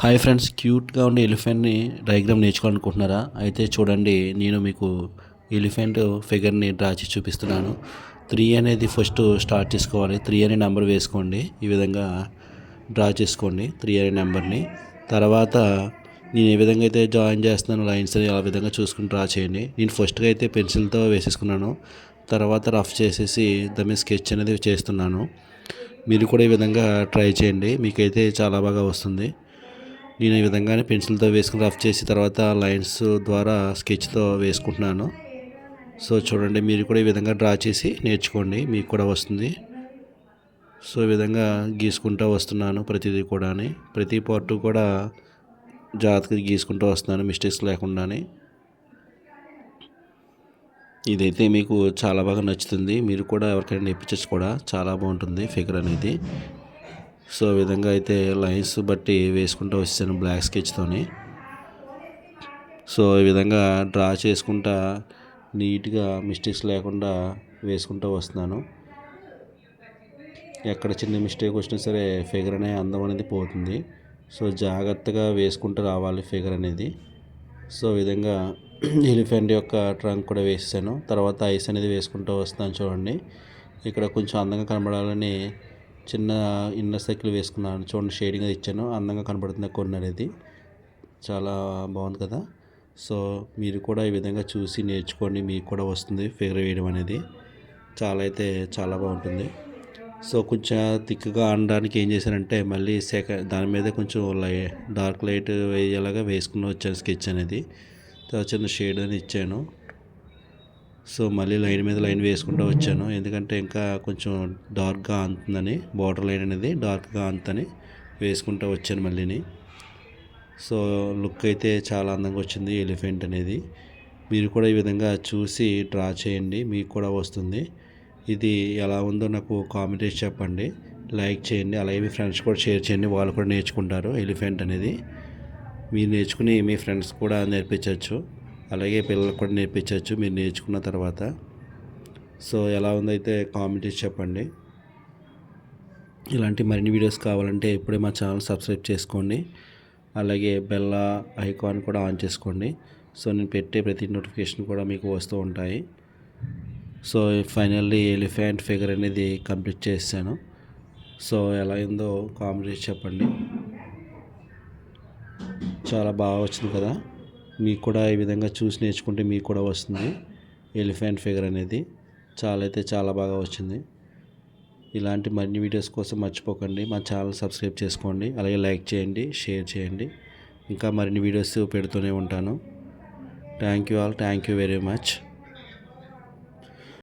Hi friends క్యూట్గా ఉండే ఎలిఫెంట్ని diagram నేర్చుకోవాలనుకుంటున్నారా? అయితే చూడండి నేను మీకు ఎలిఫెంట్ ఫిగర్ని డ్రా చేసి చూపిస్తున్నాను. త్రీ అనేది ఫస్ట్ స్టార్ట్ చేసుకోవాలి. త్రీ అనే నెంబర్ వేసుకోండి. ఈ విధంగా డ్రా చేసుకోండి త్రీ అనే నెంబర్ని. తర్వాత నేను ఏ విధంగా అయితే జాయిన్ చేస్తున్నాను లైన్స్ అని ఆ విధంగా చూసుకుని డ్రా చేయండి. నేను ఫస్ట్గా అయితే పెన్సిల్తో వేసేసుకున్నాను. తర్వాత రఫ్ చేసేసి దాని మీద స్కెచ్ అనేది చేస్తున్నాను. మీరు కూడా ఈ విధంగా ట్రై చేయండి. మీకైతే చాలా బాగా వస్తుంది. నేను ఈ విధంగానే పెన్సిల్తో వేసుకుని రఫ్ చేసి తర్వాత లైన్స్ ద్వారా స్కెచ్తో వేసుకుంటున్నాను. సో చూడండి మీరు కూడా ఈ విధంగా డ్రా చేసి నేర్చుకోండి. మీకు కూడా వస్తుంది. సో ఈ విధంగా గీసుకుంటూ వస్తున్నాను ప్రతిదీ కూడా ప్రతి పార్ట్ కూడా జాగ్రత్తగా గీసుకుంటూ వస్తున్నాను మిస్టేక్స్ లేకుండానే. ఇదైతే మీకు చాలా బాగా నచ్చుతుంది. మీరు కూడా ఎవరికైనా నేర్పించచ్చు కూడా. చాలా బాగుంటుంది ఫిగర్ అనేది. సో విధంగా అయితే లైన్స్ బట్టి వేసుకుంటూ వచ్చాను బ్లాక్ స్కెచ్తోని సో ఈ విధంగా డ్రా చేసుకుంటా నీట్గా మిస్టేక్స్ లేకుండా వేసుకుంటూ వస్తున్నాను. ఎక్కడ చిన్న మిస్టేక్ వచ్చినా సరే ఫిగర్ అనే అందం అనేది పోతుంది. సో జాగ్రత్తగా వేసుకుంటూ రావాలి ఫిగర్ అనేది. సో విధంగా ఎలిఫెంట్ యొక్క ట్రంక్ కూడా వేసాను తర్వాత ఐస్ అనేది వేసుకుంటూ వస్తాను చూడండి. ఇక్కడ కొంచెం అందంగా కనబడాలని చిన్న ఇన్నర్ సైకిల్ వేసుకున్నాను. చూడండి షేడింగ్ అది ఇచ్చాను. అందంగా కనబడుతుంది కొన్ని అనేది. చాలా బాగుంది కదా. సో మీరు కూడా ఈ విధంగా చూసి నేర్చుకోండి. మీకు కూడా వస్తుంది ఫిగర్ వేయడం అనేది. చాలా అయితే చాలా బాగుంటుంది. సో కొంచెం థిక్గా ఆడడానికి ఏం చేశానంటే మళ్ళీ సెకండ్ దాని మీద కొంచెం లై డార్క్ లైట్ వేయేలాగా వేసుకుని వచ్చాను స్కెచ్ అనేది. చిన్న షేడ్ అని ఇచ్చాను. సో మళ్ళీ లైన్ మీద లైన్ వేసుకుంటూ వచ్చాను. ఎందుకంటే ఇంకా కొంచెం డార్క్గా అంతుందని బార్డర్ లైన్ అనేది డార్క్గా అంతని వేసుకుంటూ వచ్చాను మళ్ళీని. సో లుక్ అయితే చాలా అందంగా వచ్చింది ఎలిఫెంట్ అనేది. మీరు కూడా ఈ విధంగా చూసి డ్రా చేయండి మీకు కూడా వస్తుంది. ఇది ఎలా ఉందో నాకు కామెంట్ చేసి చెప్పండి. లైక్ చేయండి అలాగే మీ ఫ్రెండ్స్ కూడా షేర్ చేయండి. వాళ్ళు కూడా నేర్చుకుంటారు ఎలిఫెంట్ అనేది. మీరు నేర్చుకుని మీ ఫ్రెండ్స్ కూడా నేర్పించవచ్చు. అలాగే పిల్లలకు కూడా నేర్పించవచ్చు మీరు నేర్చుకున్న తర్వాత. సో ఎలా ఉందైతే కామెంట్ చెప్పండి. ఇలాంటి మరిన్ని వీడియోస్ కావాలంటే ఇప్పుడే మా ఛానల్ సబ్స్క్రైబ్ చేసుకోండి. అలాగే బెల్ల ఐకాన్ కూడా ఆన్ చేసుకోండి. సో నేను పెట్టే ప్రతి నోటిఫికేషన్ కూడా మీకు వస్తూ ఉంటాయి. సో ఫైనల్లీ ఎలిఫెంట్ ఫిగర్ అనేది కంప్లీట్ చేశాను. సో ఎలా అయిందో కామెంట్ చెప్పండి. చాలా బాగా వచ్చింది కదా. మీకు కూడా ఈ విధంగా చూసి నేర్చుకుంటే మీకు కూడా వస్తుంది. ఎలిఫెంట్ ఫిగర్ అనేది చాలా అయితే చాలా బాగా వచ్చింది. ఇలాంటి మరిన్ని వీడియోస్ కోసం మర్చిపోకండి. మా ఛానల్ సబ్స్క్రైబ్ చేసుకోండి. అలాగే లైక్ చేయండి షేర్ చేయండి. ఇంకా మరిన్ని వీడియోస్ పెడుతూనే ఉంటాను. Thank you all. Thank you very much.